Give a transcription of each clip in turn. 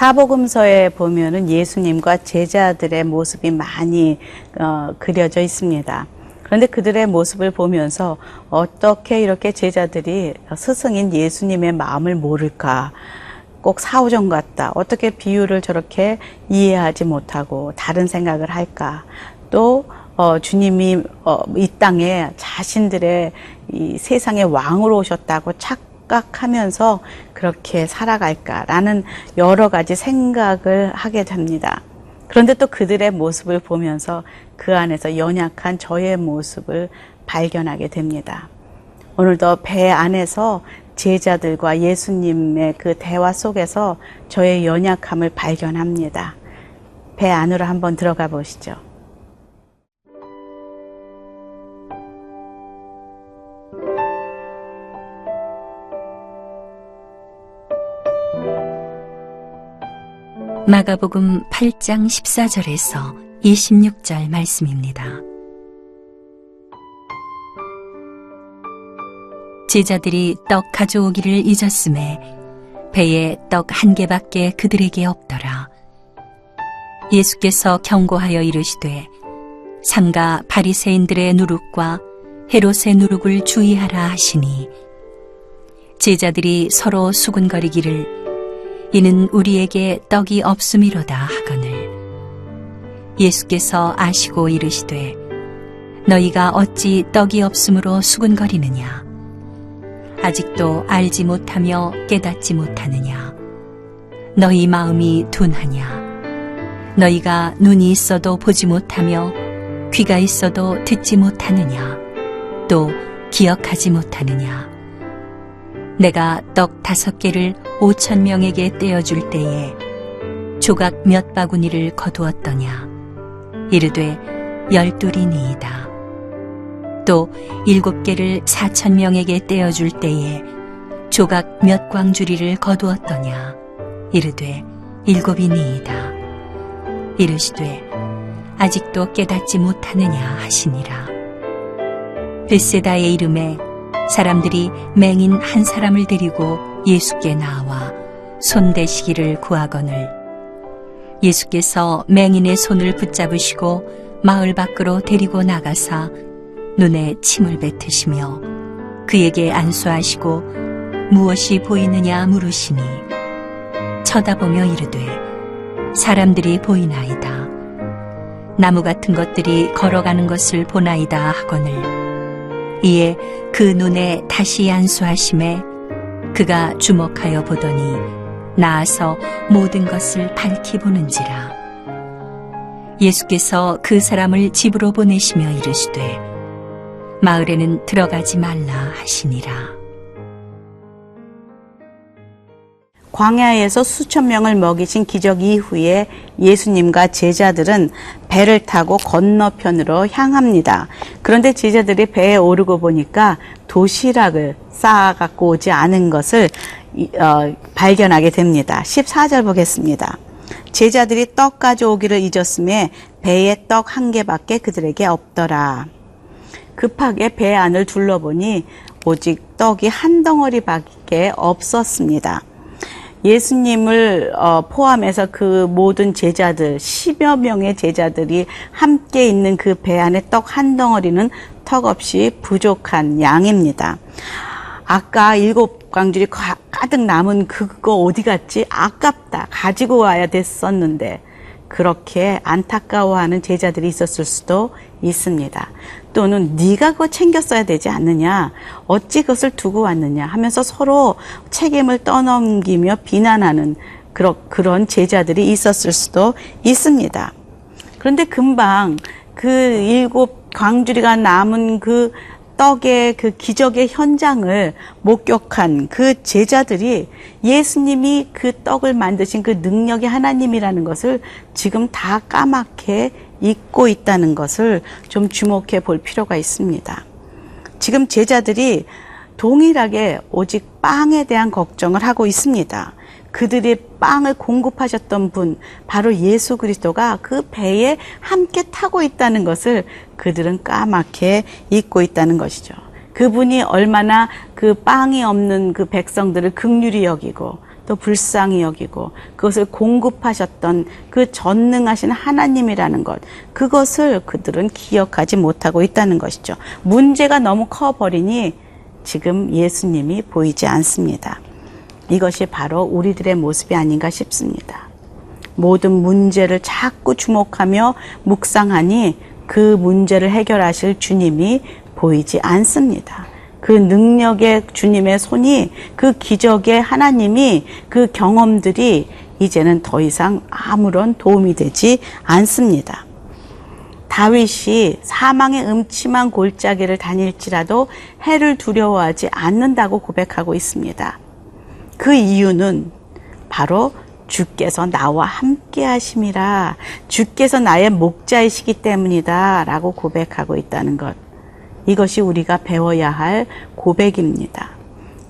사복음서에 보면은 예수님과 제자들의 모습이 많이 어, 그려져 있습니다. 그런데 그들의 모습을 보면서 어떻게 이렇게 제자들이 스승인 예수님의 마음을 모를까? 꼭 사오정 같다. 어떻게 비유를 저렇게 이해하지 못하고 다른 생각을 할까? 또 어, 주님이 어, 이 땅에 자신들의 이 세상의 왕으로 오셨다고 착 각하면서 그렇게 살아갈까라는 여러 가지 생각을 하게 됩니다. 그런데 또 그들의 모습을 보면서 그 안에서 연약한 저의 모습을 발견하게 됩니다. 오늘도 배 안에서 제자들과 예수님의 그 대화 속에서 저의 연약함을 발견합니다. 배 안으로 한번 들어가 보시죠. 마가복음 8장 14절에서 26절 말씀입니다. 제자들이 떡 가져오기를 잊었음에 배에 떡 한 개밖에 그들에게 없더라. 예수께서 경고하여 이르시되 삼가 바리새인들의 누룩과 헤롯의 누룩을 주의하라 하시니 제자들이 서로 수군거리기를 이는 우리에게 떡이 없음이로다 하거늘. 예수께서 아시고 이르시되 너희가 어찌 떡이 없음으로 수군거리느냐? 아직도 알지 못하며 깨닫지 못하느냐? 너희 마음이 둔하냐? 너희가 눈이 있어도 보지 못하며 귀가 있어도 듣지 못하느냐? 또 기억하지 못하느냐? 내가 떡 다섯 개를 오천 명에게 떼어줄 때에 조각 몇 바구니를 거두었더냐. 이르되 열둘이니이다. 또 일곱 개를 사천 명에게 떼어줄 때에 조각 몇 광주리를 거두었더냐. 이르되 일곱이니이다. 이르시되 아직도 깨닫지 못하느냐 하시니라. 베세다의 이름에 사람들이 맹인 한 사람을 데리고 예수께 나와 손대시기를 구하거늘. 예수께서 맹인의 손을 붙잡으시고 마을 밖으로 데리고 나가사 눈에 침을 뱉으시며 그에게 안수하시고 무엇이 보이느냐 물으시니 쳐다보며 이르되 사람들이 보이나이다. 나무 같은 것들이 걸어가는 것을 보나이다 하거늘. 이에 그 눈에 다시 안수하심에 그가 주목하여 보더니 나아서 모든 것을 밝히 보는지라. 예수께서 그 사람을 집으로 보내시며 이르시되 마을에는 들어가지 말라 하시니라 광야에서 수천 명을 먹이신 기적 이후에 예수님과 제자들은 배를 타고 건너편으로 향합니다. 그런데 제자들이 배에 오르고 보니까 도시락을 쌓아 갖고 오지 않은 것을 어, 발견하게 됩니다. 14절 보겠습니다. 제자들이 떡 가져오기를 잊었음에 배에 떡 한 개밖에 그들에게 없더라. 급하게 배 안을 둘러보니 오직 떡이 한 덩어리밖에 없었습니다. 예수님을 어, 포함해서 그 모든 제자들, 10여 명의 제자들이 함께 있는 그 배 안에 떡 한 덩어리는 턱없이 부족한 양입니다. 아까 일곱 광줄이 가득 남은 그거 어디 갔지? 아깝다. 가지고 와야 됐었는데. 그렇게 안타까워하는 제자들이 있었을 수도 있습니다. 또는 네가 그거 챙겼어야 되지 않느냐, 어찌 그것을 두고 왔느냐 하면서 서로 책임을 떠넘기며 비난하는 그런 그런 제자들이 있었을 수도 있습니다. 그런데 금방 그 일곱 광주리가 남은 그 떡의 그 기적의 현장을 목격한 그 제자들이 예수님이 그 떡을 만드신 그 능력의 하나님이라는 것을 지금 다 까맣게 잊고 있다는 것을 좀 주목해 볼 필요가 있습니다. 지금 제자들이 동일하게 오직 빵에 대한 걱정을 하고 있습니다. 그들이 빵을 공급하셨던 분, 바로 예수 그리스도가 그 배에 함께 타고 있다는 것을 그들은 까맣게 잊고 있다는 것이죠. 그분이 얼마나 그 빵이 없는 그 백성들을 극률히 여기고 또 불쌍히 여기고 그것을 공급하셨던 그 전능하신 하나님이라는 것, 그것을 그들은 기억하지 못하고 있다는 것이죠. 문제가 너무 커 버리니 지금 예수님이 보이지 않습니다. 이것이 바로 우리들의 모습이 아닌가 싶습니다. 모든 문제를 자꾸 주목하며 묵상하니 그 문제를 해결하실 주님이 보이지 않습니다. 그 능력의 주님의 손이 그 기적의 하나님이 그 경험들이 이제는 더 이상 아무런 도움이 되지 않습니다. 다윗이 사망의 음침한 골짜기를 다닐지라도 해를 두려워하지 않는다고 고백하고 있습니다. 그 이유는 바로 주께서 나와 함께 하심이라 주께서 나의 목자이시기 때문이다 라고 고백하고 있다는 것. 이것이 우리가 배워야 할 고백입니다.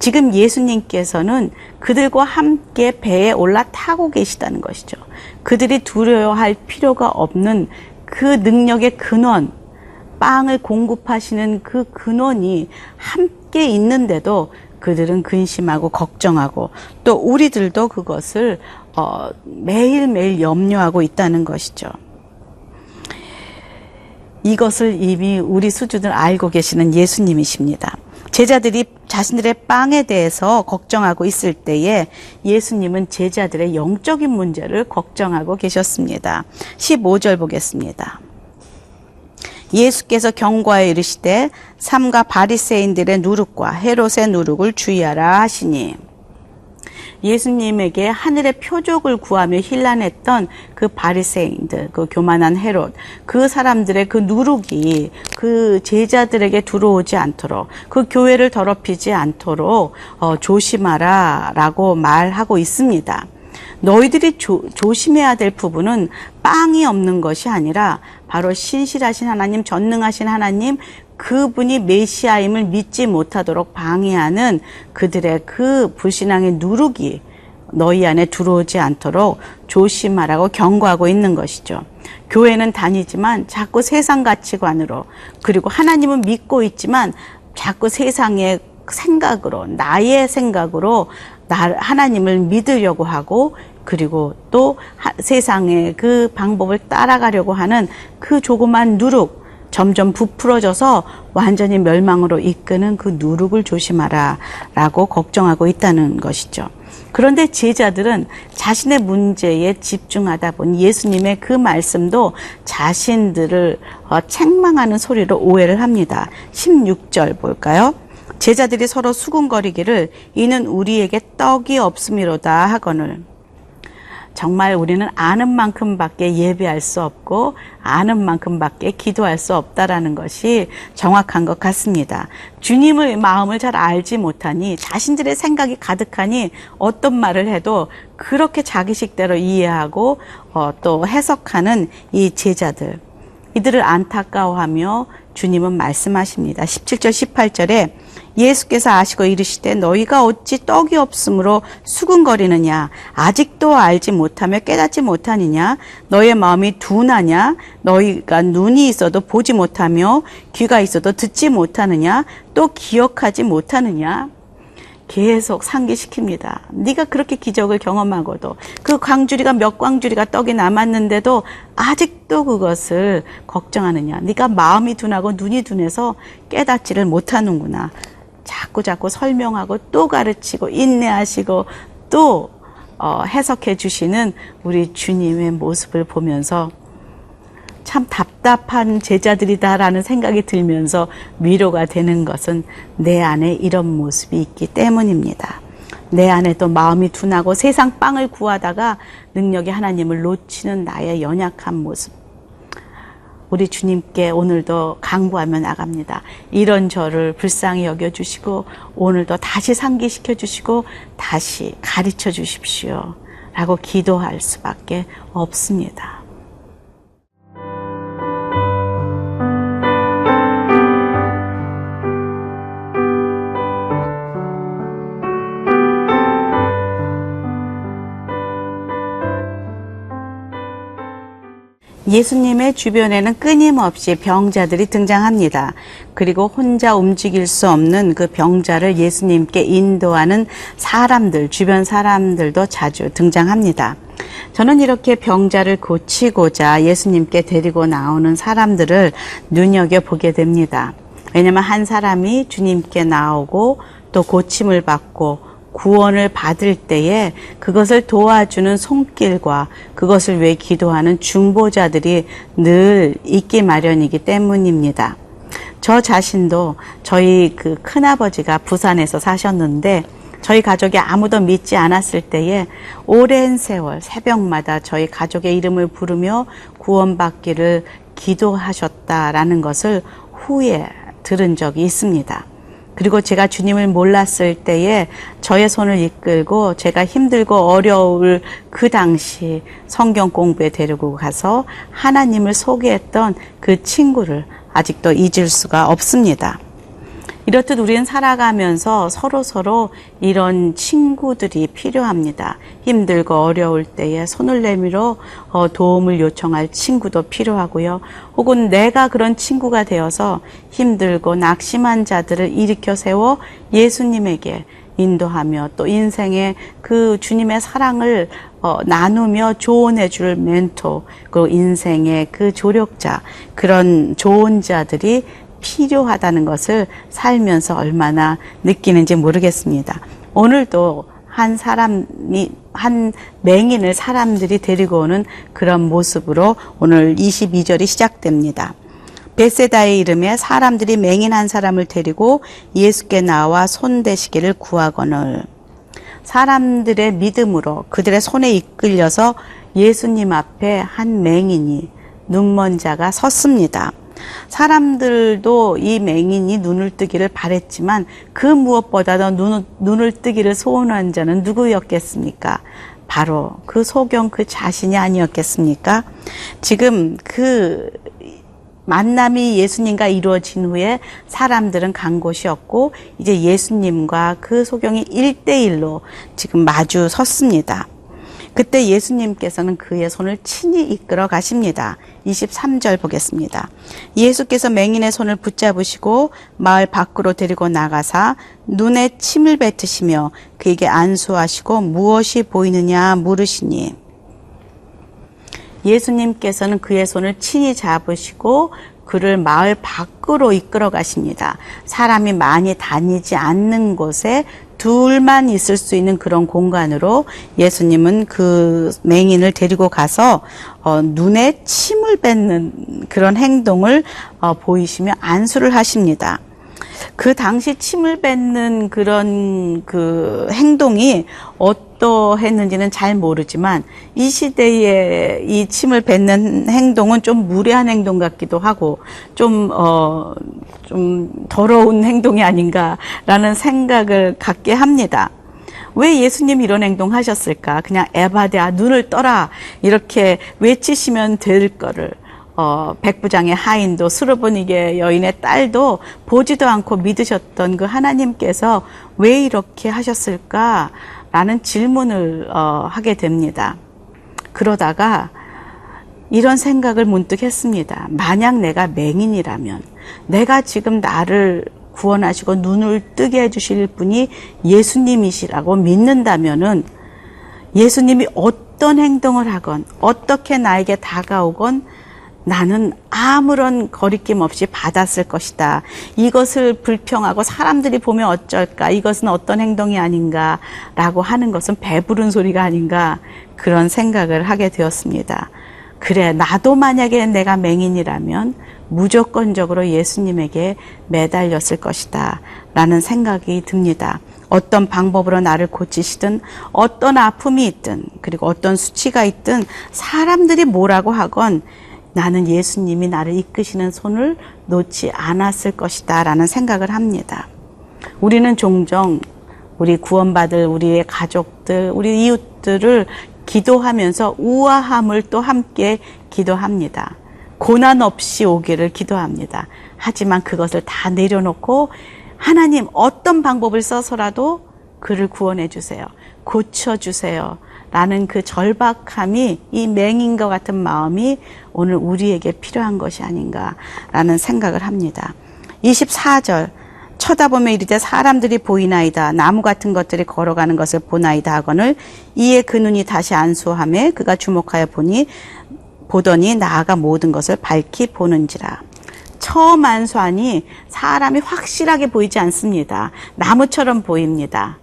지금 예수님께서는 그들과 함께 배에 올라타고 계시다는 것이죠. 그들이 두려워할 필요가 없는 그 능력의 근원, 빵을 공급하시는 그 근원이 함께 있는데도 그들은 근심하고 걱정하고 또 우리들도 그것을 어, 매일매일 염려하고 있다는 것이죠. 이것을 이미 우리 수준을 알고 계시는 예수님이십니다. 제자들이 자신들의 빵에 대해서 걱정하고 있을 때에 예수님은 제자들의 영적인 문제를 걱정하고 계셨습니다. 15절 보겠습니다. 예수께서 경과에 이르시되 삼가 바리새인들의 누룩과 헤롯의 누룩을 주의하라 하시니 예수님에게 하늘의 표적을 구하며 힐난했던 그 바리새인들, 그 교만한 헤롯, 그 사람들의 그 누룩이 그 제자들에게 들어오지 않도록 그 교회를 더럽히지 않도록 어, 조심하라라고 말하고 있습니다. 너희들이 조, 조심해야 될 부분은 빵이 없는 것이 아니라 바로 신실하신 하나님, 전능하신 하나님, 그분이 메시아임을 믿지 못하도록 방해하는 그들의 그 불신앙의 누룩이 너희 안에 들어오지 않도록 조심하라고 경고하고 있는 것이죠. 교회는 다니지만 자꾸 세상 가치관으로 그리고 하나님은 믿고 있지만 자꾸 세상의 생각으로 나의 생각으로 나 하나님을 믿으려고 하고 그리고 또 하, 세상의 그 방법을 따라가려고 하는 그 조그만 누룩 점점 부풀어져서 완전히 멸망으로 이끄는 그 누룩을 조심하라 라고 걱정하고 있다는 것이죠. 그런데 제자들은 자신의 문제에 집중하다 보니 예수님의 그 말씀도 자신들을 어, 책망하는 소리로 오해를 합니다. 16절 볼까요? 제자들이 서로 수군거리기를 이는 우리에게 떡이 없음이로다 하거늘 정말 우리는 아는 만큼밖에 예배할 수 없고 아는 만큼밖에 기도할 수 없다라는 것이 정확한 것 같습니다. 주님의 마음을 잘 알지 못하니 자신들의 생각이 가득하니 어떤 말을 해도 그렇게 자기식대로 이해하고 어, 또 해석하는 이 제자들 이들을 안타까워하며 주님은 말씀하십니다. 17절 18절에 예수께서 아시고 이르시되 너희가 어찌 떡이 없으므로 수군거리느냐? 아직도 알지 못하며 깨닫지 못하느냐? 너의 마음이 둔하냐? 너희가 눈이 있어도 보지 못하며 귀가 있어도 듣지 못하느냐? 또 기억하지 못하느냐 계속 상기시킵니다. 네가 그렇게 기적을 경험하고도 그 광주리가 몇 광주리가 떡이 남았는데도 아직도 그것을 걱정하느냐. 네가 마음이 둔하고 눈이 둔해서 깨닫지를 못하는구나. 자꾸 자꾸 설명하고 또 가르치고 인내하시고 또 어, 해석해 주시는 우리 주님의 모습을 보면서 참 답답한 제자들이다라는 생각이 들면서 위로가 되는 것은 내 안에 이런 모습이 있기 때문입니다. 내 안에 또 마음이 둔하고 세상 빵을 구하다가 능력의 하나님을 놓치는 나의 연약한 모습. 우리 주님께 오늘도 강구하며 나갑니다. 이런 저를 불쌍히 여겨주시고 오늘도 다시 상기시켜 주시고 다시 가르쳐 주십시오. 라고 기도할 수밖에 없습니다. 예수님의 주변에는 끊임없이 병자들이 등장합니다. 그리고 혼자 움직일 수 없는 그 병자를 예수님께 인도하는 사람들, 주변 사람들도 자주 등장합니다. 저는 이렇게 병자를 고치고자 예수님께 데리고 나오는 사람들을 눈여겨보게 됩니다. 왜냐하면 한 사람이 주님께 나오고 또 고침을 받고 구원을 받을 때에 그것을 도와주는 손길과 그것을 위해 기도하는 중보자들이 늘 있기 마련이기 때문입니다. 저 자신도 저희 그 큰아버지가 부산에서 사셨는데 저희 가족이 아무도 믿지 않았을 때에 오랜 세월 새벽마다 저희 가족의 이름을 부르며 구원받기를 기도하셨다라는 것을 후에 들은 적이 있습니다. 그리고 제가 주님을 몰랐을 때에 저의 손을 이끌고 제가 힘들고 어려울 그 당시 성경 공부에 데리고 가서 하나님을 소개했던 그 친구를 아직도 잊을 수가 없습니다. 이렇듯 우리는 살아가면서 서로 서로 이런 친구들이 필요합니다. 힘들고 어려울 때에 손을 내밀어 어, 도움을 요청할 친구도 필요하고요. 혹은 내가 그런 친구가 되어서 힘들고 낙심한 자들을 일으켜 세워 예수님에게 인도하며 또 인생의 그 주님의 사랑을 어, 나누며 조언해 줄 멘토, 그리고 인생의 그 조력자, 그런 좋은 자들이 필요하다는 것을 살면서 얼마나 느끼는지 모르겠습니다. 오늘도 한 사람이, 한 맹인을 사람들이 데리고 오는 그런 모습으로 오늘 22절이 시작됩니다. 베세다의 이름에 사람들이 맹인 한 사람을 데리고 예수께 나와 손 대시기를 구하거늘 사람들의 믿음으로 그들의 손에 이끌려서 예수님 앞에 한 맹인이 눈먼 자가 섰습니다. 사람들도 이 맹인이 눈을 뜨기를 바랬지만 그 무엇보다도 눈, 눈을 뜨기를 소원한 자는 누구였겠습니까? 바로 그 소경 그 자신이 아니었겠습니까? 지금 그 만남이 예수님과 이루어진 후에 사람들은 간 곳이 없고 이제 예수님과 그 소경이 일대일로 지금 마주 섰습니다. 그때 예수님께서는 그의 손을 친히 이끌어 가십니다. 23절 보겠습니다. 예수께서 맹인의 손을 붙잡으시고 마을 밖으로 데리고 나가사 눈에 침을 뱉으시며 그에게 안수하시고 무엇이 보이느냐 물으시니 예수님께서는 그의 손을 친히 잡으시고 그를 마을 밖으로 이끌어 가십니다. 사람이 많이 다니지 않는 곳에 둘만 있을 수 있는 그런 공간으로 예수님은 그 맹인을 데리고 가서 어, 눈에 침을 뱉는 그런 행동을 어, 보이시며 안수를 하십니다. 그 당시 침을 뱉는 그런 그 행동이 어 떠했는지는 잘 모르지만 이 시대에 이 침을 뱉는 행동은 좀 무례한 행동 같기도 하고 좀, 어, 좀 더러운 행동이 아닌가라는 생각을 갖게 합니다. 왜 예수님이 이런 행동 하셨을까? 그냥 에바데아 눈을 떠라 이렇게 외치시면 될 거를 어, 백부장의 하인도 수르보니게 여인의 딸도 보지도 않고 믿으셨던 그 하나님께서 왜 이렇게 하셨을까 라는 질문을 어, 하게 됩니다. 그러다가 이런 생각을 문득 했습니다. 만약 내가 맹인이라면 내가 지금 나를 구원하시고 눈을 뜨게 해주실 분이 예수님이시라고 믿는다면은 예수님이 어떤 행동을 하건 어떻게 나에게 다가오건 나는 아무런 거리낌 없이 받았을 것이다. 이것을 불평하고 사람들이 보면 어쩔까? 이것은 어떤 행동이 아닌가? 라고 하는 것은 배부른 소리가 아닌가? 그런 생각을 하게 되었습니다. 그래, 나도 만약에 내가 맹인이라면 무조건적으로 예수님에게 매달렸을 것이다. 라는 생각이 듭니다. 어떤 방법으로 나를 고치시든 어떤 아픔이 있든 그리고 어떤 수치가 있든 사람들이 뭐라고 하건 나는 예수님이 나를 이끄시는 손을 놓지 않았을 것이다 라는 생각을 합니다. 우리는 종종 우리 구원받을 우리의 가족들, 우리 이웃들을 기도하면서 우아함을 또 함께 기도합니다. 고난 없이 오기를 기도합니다. 하지만 그것을 다 내려놓고 하나님 어떤 방법을 써서라도 그를 구원해 주세요. 고쳐 주세요. 라는 그 절박함이 이 맹인과 같은 마음이 오늘 우리에게 필요한 것이 아닌가라는 생각을 합니다. 24절 쳐다보며 이르되 사람들이 보이나이다. 나무 같은 것들이 걸어가는 것을 보나이다. 하거늘 이에 그 눈이 다시 안수함에 그가 주목하여 보니 보더니 나아가 모든 것을 밝히 보는지라. 처음 안수하니 사람이 확실하게 보이지 않습니다. 나무처럼 보입니다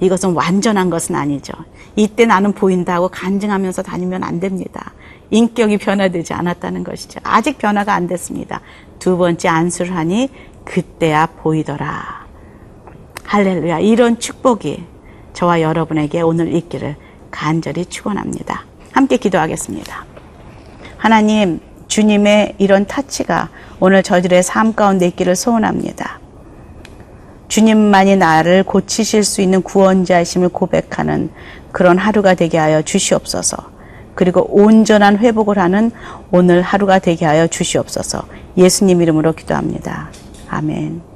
이것은 완전한 것은 아니죠. 이때 나는 보인다고 간증하면서 다니면 안 됩니다. 인격이 변화되지 않았다는 것이죠. 아직 변화가 안 됐습니다. 두 번째 안수를 하니 그때야 보이더라. 할렐루야. 이런 축복이 저와 여러분에게 오늘 있기를 간절히 축원합니다. 함께 기도하겠습니다. 하나님, 주님의 이런 타치가 오늘 저들의 삶 가운데 있기를 소원합니다. 주님만이 나를 고치실 수 있는 구원자이심을 고백하는 그런 하루가 되게 하여 주시옵소서. 그리고 온전한 회복을 하는 오늘 하루가 되게 하여 주시옵소서. 예수님 이름으로 기도합니다. 아멘.